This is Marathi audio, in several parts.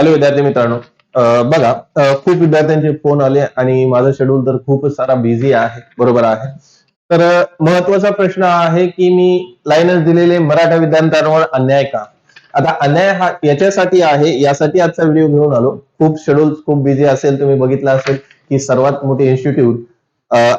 हॅलो विद्यार्थी मित्रांनो बघा खूप विद्यार्थ्यांचे फोन आले आणि माझं शेड्यूल तर खूपच सारा बिझी आहे बरोबर आहे. तर महत्त्वाचा प्रश्न आहे की मी लाईनच दिलेले मराठा विद्यार्थ्यांवर अन्याय का? आता अन्याय हा याच्यासाठी आहे यासाठी आजचा व्हिडिओ घेऊन आलो. खूप शेड्यूल खूप बिझी असेल तुम्ही बघितलं असेल की सर्वात मोठे इन्स्टिट्यूट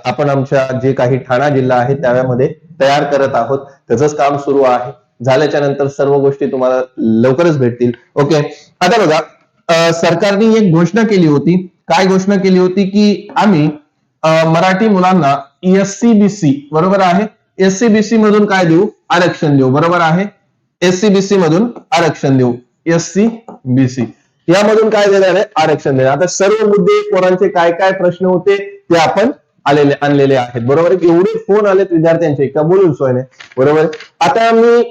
आपण आमच्या जे काही ठाणा जिल्हा आहे त्यामध्ये तयार करत आहोत. त्याचंच काम सुरू आहे. झाल्याच्यानंतर सर्व गोष्टी तुम्हाला लवकरच भेटतील. ओके आता बघा सरकारने एक घोषणा केली होती. काय घोषणा केली होती की आम्ही मराठी मुलांना एससीबीसी बरोबर आहे? एससीबीसी मधून काय देऊ? आरक्षण देऊ. बरोबर आहे? एससीबीसी मधून आरक्षण देऊ. एससी बीसी यामधून काय देणार आहे? आरक्षण देणार. आता सर्व मुद्दे पोरांचे काय काय प्रश्न होते ते आपण आलेले आणलेले आहेत. बरोबर? एवढे फोन आलेत विद्यार्थ्यांचे का बोलून सोय बरोबर? आता मी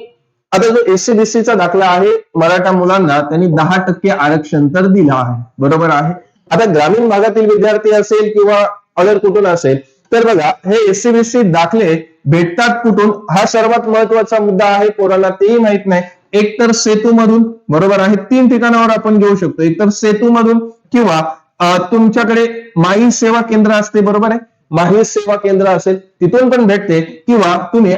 आता जो एससी चा दाखला आहे मराठा मुलांना त्यांनी दहा टक्के आरक्षण तर दिलं आहे. बरोबर आहे? आता ग्रामीण भागातील विद्यार्थी असेल किंवा अदर कुठून असेल तर बघा हे एससी दाखले भेटतात कुठून? हा सर्वात महत्त्वाचा मुद्दा आहे कोणाला तेही माहीत नाही. एकतर सेतू सेतूमधून बरोबर आहे? तीन ठिकाणावर आपण घेऊ शकतो. एकतर सेतू सेतूमधून किंवा तुमच्याकडे माही सेवा केंद्र असते बरोबर आहे? माही सेवा केंद्र असेल तिथून पण भेटते. किंवा तुम्ही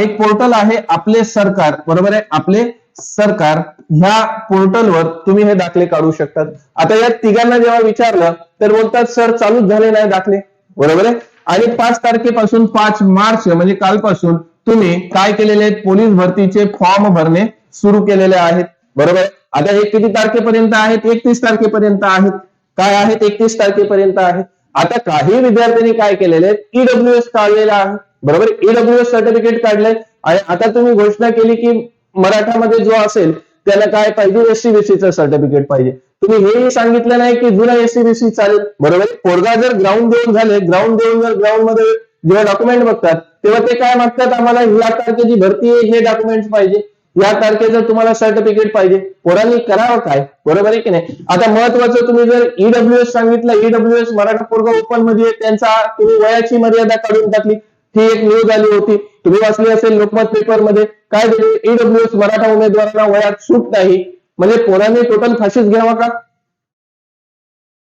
एक पोर्टल आहे आपले सरकार बरोबर आहे? आपले सरकार. ह्या पोर्टलवर तुम्ही हे दाखले काढू शकतात. आता या तिघांना जेव्हा विचारलं तर बोलतात सर चालूच झाले नाही दाखले. बरोबर आहे? आणि पाच तारखेपासून पाच मार्च म्हणजे कालपासून तुम्ही काय केलेले आहेत? पोलीस भरतीचे फॉर्म भरणे सुरू केलेले आहेत. बरोबर आहे? आता हे किती तारखेपर्यंत आहेत? एकतीस तारखेपर्यंत आहेत. काय आहेत? एकतीस तारखेपर्यंत आहेत. आता काही विद्यार्थ्यांनी काय केलेले आहेत? ईडब्ल्यू एस काढलेला आहे. बरोबर? ईडब्ल्यू एस सर्टिफिकेट काढलंय. आणि आता तुम्ही घोषणा केली की मराठामध्ये जो असेल त्याला काय पाहिजे? एससीबीसीचं सर्टिफिकेट पाहिजे. तुम्ही हेही सांगितलं नाही की जुना एससीबीसी चालेल. बरोबर? पोरगा जर ग्राउंड देऊन झाले ग्राउंड देऊन जर ग्राउंडमध्ये जेव्हा डॉक्युमेंट बघतात तेव्हा ते काय मागतात? आम्हाला या तारखेची भरती आहे हे डॉक्युमेंट पाहिजे. या तारखेचं तुम्हाला सर्टिफिकेट पाहिजे. पोरांनी करावं काय? बरोबर आहे की नाही? आता महत्वाचं तुम्ही जर ईडब्ल्यू एस सांगितलं ईडब्ल्यू एस मराठा पोरगा ओपनमध्ये त्यांचा तुम्ही वयाची मर्यादा काढून टाकली. ही एक न्यूज आली होती. तुम्ही वाचली असेल लोकमत पेपरमध्ये. काय ईडब्ल्यू एस मराठा उमेदवारांना वयात सूट नाही. म्हणजे पोरांनी टोटल फाशीच घ्यावा का?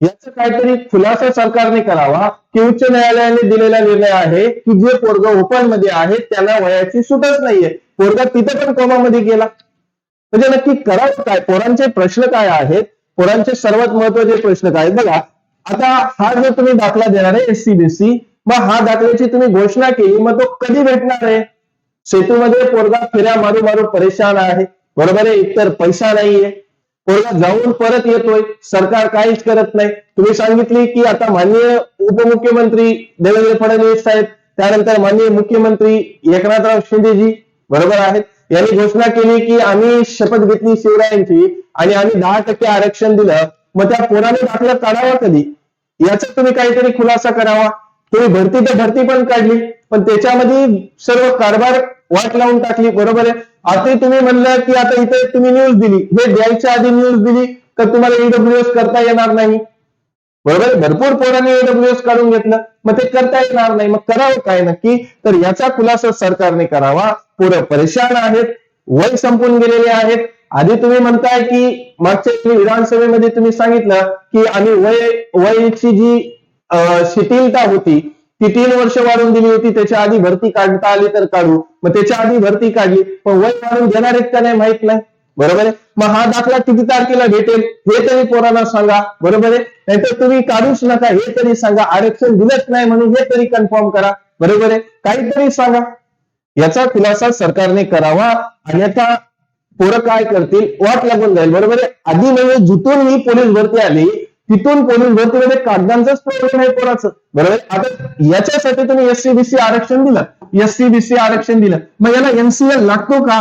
याचा काहीतरी खुलासा सरकारने करावा की उच्च न्यायालयाने दिलेला निर्णय आहे की जे पोरग ओपनमध्ये आहे त्यांना वयाची सूटच नाहीये. पोरगा तिथे पण कोमामध्ये गेला. म्हणजे नक्की करावं काय? पोरांचे प्रश्न काय आहेत? पोरांचे सर्वात महत्त्वाचे प्रश्न काय? आहेत? बघा आता हा जो तुम्ही दाखला देणार आहे एससीबीसी मग हा दाखल्याची तुम्ही घोषणा केली मग तो कधी भेटणार आहे? सेतूमध्ये पोरगा फिऱ्या मारू मारू परेशान आहे. बरोबर आहे? एकतर पैसा नाहीये. पोरगा जाऊन परत येतोय. सरकार काहीच करत नाही. तुम्ही सांगितली की आता माननीय उपमुख्यमंत्री देवेंद्र फडणवीस साहेब त्यानंतर माननीय मुख्यमंत्री एकनाथराव शिंदेजी बरोबर आहेत? यांनी घोषणा केली की आम्ही शपथ घेतली शिवरायांची आणि आम्ही दहा टक्के आरक्षण दिलं. मग त्या पोराने दाखला काढावा कधी? याचा तुम्ही काहीतरी खुलासा करावा. तुम्ही भरती तर भरती पण काढली पण त्याच्यामध्ये सर्व कारभार वाट लावून टाकली बरोबर आहे? आता तुम्ही म्हणलं की आता इथे तुम्ही न्यूज दिली. हे द्यायच्या आधी न्यूज दिली तर तुम्हाला ईडब्ल्यूएस करता येणार नाही? बरोबर भरपूर पोरांनी ईडब्ल्यूएस काढून घेतलं. मग ते करता येणार नाही. मग करावं काय नक्की? तर याचा खुलासा सरकारने करावा. पोरं परेशान आहेत. वय संपून गेलेले आहेत. आधी तुम्ही म्हणताय की मागच्या विधानसभेमध्ये तुम्ही सांगितलं की आम्ही वय वयची जी शिथिलता होती. ती तीन वर्ष वाढवून दिली होती. त्याच्या आधी भरती काढता आली तर काढू. मग त्याच्या आधी भरती काढली. पण वय वाढून घेणार आहेत का नाही माहीत नाही. बरोबर आहे? मग हा दाखला किती तारखेला भेटेल? हे तरी पोरांना सांगा. बरोबर आहे? नाहीतर तुम्ही काढूच नका. हे तरी सांगा. आरक्षण दिलंच नाही म्हणून हे तरी कन्फर्म करा. बरोबर आहे? काहीतरी सांगा. याचा खुलासा सरकारने करावा अन्यथा पोरं काय करतील? वाट लागून जाईल. बरोबर आहे? आधी म्हणजे जिथून ही पोलीस भरती आली तिथून पोलीस भरतीमध्ये कागदांचाच प्रॉब्लेम आहे कोणाचं बरोबर? आता याच्यासाठी तुम्ही एससीबीसी आरक्षण दिलं. एससीबीसी आरक्षण दिलं. मग याला एमसीएल लागतो का?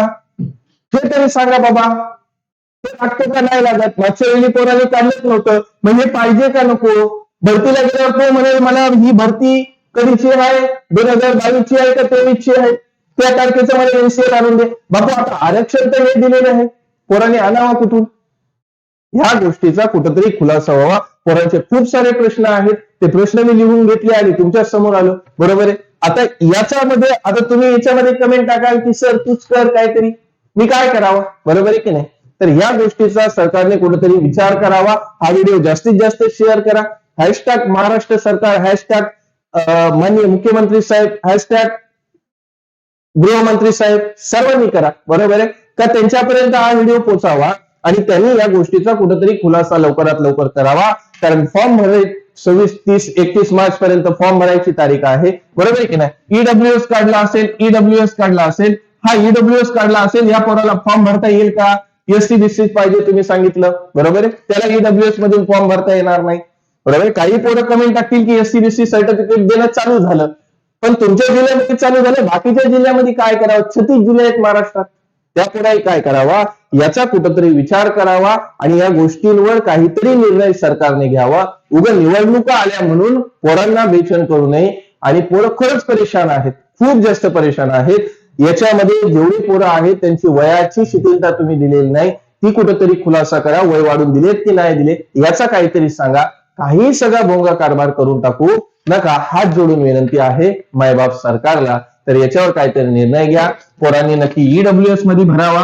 हे तरी सांगा बाबा. लागतो का? नाही लागत. मागच्या वेळी पोराने काढलंच नव्हतं. म्हणजे पाहिजे का नको? भरतीला गेल्यावर तो म्हणेल मला ही भरती कधीची आहे? दोन हजार बावीसची आहे का तेवीसची आहे? त्या तारखेचं मला एमसीएल आणून दे. बाबा आता आरक्षण तर हे दिलेलं आहे. कोणाने आणावा कुठून? ह्या गोष्टीचा कुठंतरी खुलासा व्हावा. पोरांचे खूप सारे प्रश्न आहेत. ते प्रश्न मी लिहून घेतले आणि तुमच्यासमोर आलो. बरोबर आहे? आता याच्यामध्ये आता तुम्ही याच्यामध्ये कमेंट टाकाल की सर तूच कर काहीतरी. मी काय करावं? बरोबर आहे की नाही? तर या गोष्टीचा सरकारने कुठेतरी विचार करावा. हा व्हिडिओ जास्तीत जास्त शेअर करा. हॅशटॅग महाराष्ट्र सरकार हॅशटॅग माननीय मुख्यमंत्री साहेब हॅशटॅग गृहमंत्री साहेब सर्वांनी करा. बरोबर आहे? का त्यांच्यापर्यंत हा व्हिडिओ पोचावा? आणि त्यांनी या गोष्टीचा कुठेतरी खुलासा लवकरात लवकर करावा. कारण फॉर्म भरले सव्वीस तीस एकतीस मार्च पर्यंत फॉर्म भरायची तारीख आहे. बरोबर आहे की नाही? ईडब्ल्यूएस काढला असेल ईडब्ल्यूएस काढला असेल. हा ईडब्ल्यूएस काढला असेल या पोराला फॉर्म भरता येईल का? एससी बीसी पाहिजे तुम्ही सांगितलं. बरोबर आहे? त्याला ईडब्ल्यूएस मधून फॉर्म भरता येणार नाही. बरोबर काही पोरं कमेंट टाकतील की एससी बीसी सर्टिफिकेट देणं चालू झालं. पण तुमच्या जिल्ह्यामध्ये चालू झालं. बाकीच्या जिल्ह्यामध्ये काय करावं? छत्तीस जिल्हे आहेत महाराष्ट्रात. त्यापुढे काय करावा? याचा कुठंतरी विचार करावा आणि या गोष्टींवर काहीतरी निर्णय सरकारने घ्यावा. उगा निवडणुका आल्या म्हणून पोरांना बेचन करू नये आणि पोरं खरंच परेशान आहेत. खूप जास्त परेशान आहेत. याच्यामध्ये जेवढी पोरं आहेत त्यांची वयाची शिथिलता तुम्ही दिलेली नाही. ती कुठंतरी खुलासा करा वय वाढून दिलेत की नाही दिले याचा काहीतरी सांगा. काही सगळा भोंगा कारभार करून टाकू. नका हात जोडून विनंती आहे मायबाप सरकारला तर याच्यावर काहीतरी निर्णय घ्या. पोरांनी नक्की ईडब्ल्यूएसमध्ये भरावा.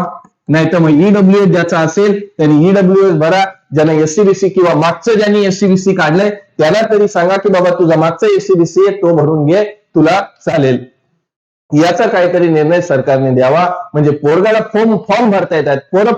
नाही तर मग ईडब्ल्यूएस ज्याचा असेल त्यांनी ईडब्ल्यूएस भरा. ज्यांना एससीबीसी किंवा मागचं ज्यांनी एससीबीसी काढलंय त्याला तरी सांगा की बाबा तुझा मागचा एससीबीसी आहे तो भरून घे तुला चालेल. याचा काहीतरी निर्णय सरकारने द्यावा. म्हणजे पोरगाला फॉर्म फॉर्म भरता येतात. पोरं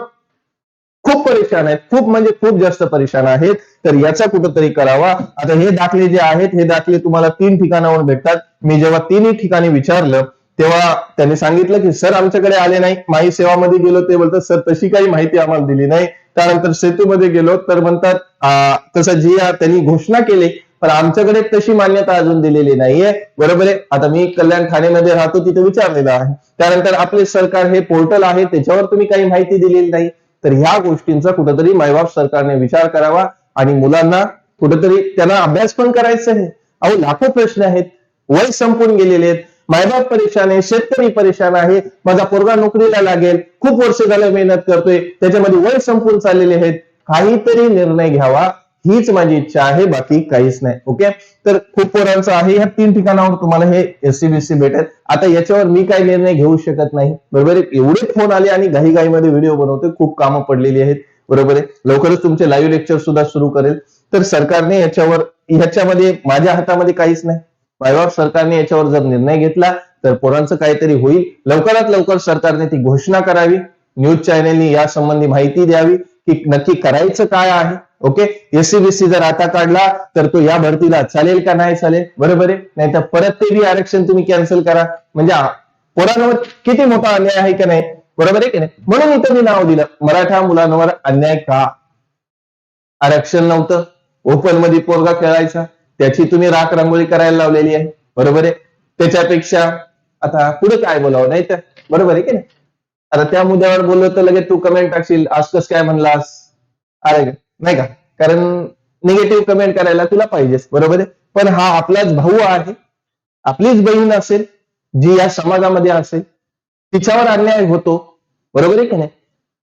खूप परेशान आहेत. खूप म्हणजे खूप जास्त परेशान आहेत. तर याचा कुठंतरी करावा. आता हे दाखले जे आहेत हे दाखले तुम्हाला तीन ठिकाणावर भेटतात. मी जेव्हा तिन्ही ठिकाणी विचारलं तेव्हा त्यांनी सांगितलं की सर आमच्याकडे आले नाही. माही सेवामध्ये गेलो. ते बोलतात सर तशी काही माहिती आम्हाला दिली नाही. त्यानंतर सेतूमध्ये गेलो. तर म्हणतात तसं जी त्यांनी घोषणा केली पण आमच्याकडे तशी मान्यता अजून दिलेली नाहीये. बरोबर आहे? आता मी कल्याण ठाणेमध्ये राहतो तिथे विचारलेलं आहे. त्यानंतर आपले सरकार हे पोर्टल आहे त्याच्यावर तुम्ही काही माहिती दिलेली नाही. तर ह्या गोष्टींचा कुठेतरी मायबाप सरकारने विचार करावा आणि मुलांना कुठेतरी त्यांना अभ्यास पण करायचा आहे. अहो लाखो प्रश्न आहेत. वय संपून गेलेले आहेत. मायबाप परेशान आहे शेतकरी परेशान आहे. माझा पोरगा नोकरीला लागेल. खूप वर्ष झालं मेहनत करतोय. त्याच्यामध्ये वय संपून चाललेले आहेत. काहीतरी निर्णय घ्यावा. हीच माझी इच्छा आहे बाकी काहीच नाही. ओके तर खूप पोरांचं आहे ह्या तीन ठिकाणावर तुम्हाला हे एससीबीसी भेटेल. आता याच्यावर मी काही निर्णय घेऊ शकत नाही. बरोबर आहे? एवढे फोन आले आणि घाईघाईमध्ये व्हिडिओ बनवते खूप कामं पडलेली आहेत. बरोबर आहे? लवकरच तुमचे लाईव्ह लेक्चर सुद्धा सुरू करेल. तर सरकारने याच्यावर ह्याच्यामध्ये माझ्या हातामध्ये काहीच नाही. मायबाप सरकारने याच्यावर जर निर्णय घेतला तर पोरांचं काहीतरी होईल. लवकरात लवकर सरकारने ती घोषणा करावी. न्यूज चॅनेलनी या संबंधी माहिती द्यावी. की नक्की करायचं काय आहे? ओके एससीबीसी जर आता काढला तर तो या भरतीला चालेल का नाही चालेल? बरोबर आहे? नाही तर परत ते बी आरक्षण तुम्ही कॅन्सल करा. म्हणजे पोरांवर किती मोठा अन्याय आहे का नाही? बरोबर आहे की नाही? म्हणून इथं मी नाव दिलं. मराठा मुलांवर अन्याय का? आरक्षण नव्हतं. ओपनमध्ये पोरगा खेळायचा. त्याची तुम्ही राख रांगोळी करायला लावलेली आहे. बरोबर आहे? त्याच्यापेक्षा आता पुढे काय बोलावं? नाही तर बरोबर आहे की नाही? आता त्या मुद्द्यावर बोललो तर लगेच तू कमेंट टाकशील. आज काय म्हणलास? अरे नाही का? कारण निगेटिव्ह कमेंट करायला तुला पाहिजेच बरोबर आहे? पण हा आपलाच भाऊ आहे. आपलीच बहीण असेल जी या समाजामध्ये असेल तिच्यावर अन्याय होतो. बरोबर आहे की नाही?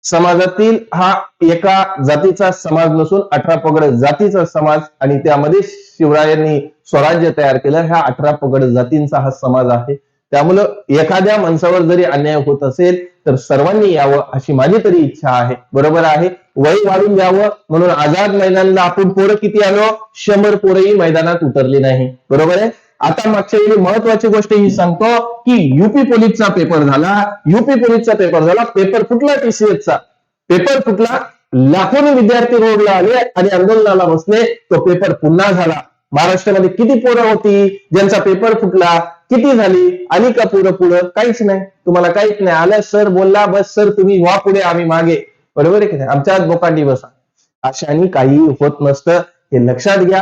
समाजातील हा एका जातीचा समाज नसून अठरा पगड जातीचा समाज आणि त्यामध्ये शिवरायांनी स्वराज्य तयार केलं ह्या अठरा पगड जातींचा हा समाज आहे. त्यामुळं एखाद्या माणसावर जरी अन्याय होत असेल तर सर्वांनी यावं अशी माझी तरी इच्छा आहे. बरोबर आहे? वय वाढून द्यावं म्हणून आझाद मैदानला आपण पोरं किती आलो शंभर पोरंही मैदानात उतरली नाही. बरोबर आहे? आता मागच्या वेळी महत्वाची गोष्ट ही सांगतो की युपी पोलीसचा पेपर झाला. युपी पोलीसचा पेपर झाला. पेपर फुटला टीसीएसचा पेपर फुटला. लाखोनी विद्यार्थी रोडला आले आणि आंदोलनाला बसले. तो पेपर पुन्हा झाला. महाराष्ट्रामध्ये किती पोरं होती? ज्यांचा पेपर फुटला. किती झाली? आली का पुढं पुढं? काहीच नाही. तुम्हाला काहीच नाही. आलं सर बोलला बस सर तुम्ही व्हा पुढे आम्ही मागे. बरोबर आहे की नाही? आमच्या बोकांडी बसा. अशाने काही होत नसतं. हे लक्षात घ्या.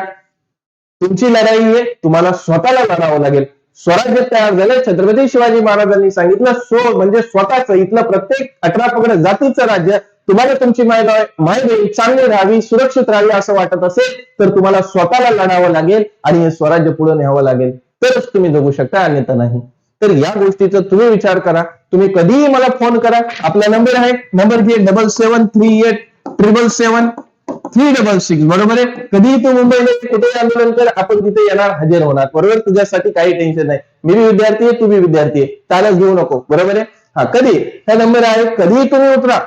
तुमची लढाई आहे. तुम्हाला स्वतःला लढावं लागेल. स्वराज्य तयार झालं छत्रपती शिवाजी महाराजांनी सांगितलं सो म्हणजे स्वतःच. इथलं प्रत्येक अठरा पगड जातीचं राज्य तुम्हाला तुमची माहिती चांगली राहावी सुरक्षित राहावी असं वाटत असेल तर तुम्हाला स्वतःला लढावं लागेल आणि हे स्वराज्य पुढे न्यावं लागेल. तरच तुम्ही जगू शकता अन्यथा नाही. तर या गोष्टीचा तुम्ही विचार करा. तुम्ही कधीही मला फोन करा. आपला नंबर आहे. नंबर घे. Double seven three eight triple seven three double six बरोबर आहे? कधीही तू मुंबईमध्ये कुठेही आंदोलन कर आपण तिथे येणार हजर होणार. बरोबर? तुझ्यासाठी काही टेन्शन नाही. मी बी विद्यार्थी आहे तू बी विद्यार्थी आहे. त्यालाच घेऊ नको. बरोबर आहे? हा कधी? हा नंबर आहे. कधीही तुम्ही उतरा.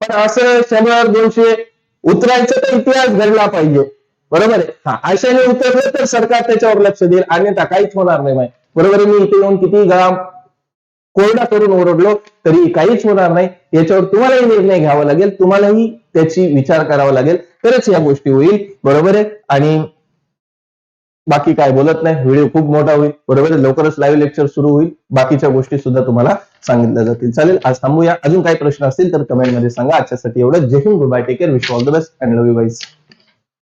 पण असं शंभर दोनशे उतरायचं तर इतिहास घडला पाहिजे. बरोबर आहे? हा. अशाने उतरलं तर सरकार त्याच्यावर लक्ष देईल अन्यथा काहीच होणार नाही माहिती. बरोबर आहे? मी इथे येऊन किती गळा कोरडा करून ओरडलो तरी काहीच होणार नाही. याच्यावर तुम्हालाही निर्णय घ्यावा लागेल तुम्हालाही त्याची विचार करावा लागेल. तरच या गोष्टी होईल. बरोबर आहे? आणि बाकी काय बोलत नाही. व्हिडिओ खूप मोठा होईल. बरोबर आहे? लवकरच लाईव्ह लेक्चर सुरू होईल. बाकीच्या गोष्टी सुद्धा तुम्हाला सांगितल्या जातील. चालेल? आज थांबूया. अजून काही प्रश्न असतील तर कमेंटमध्ये सांगा. आजच्यासाठी एवढं Jai Hind. Bye. Take care. Wish all the best and love you guys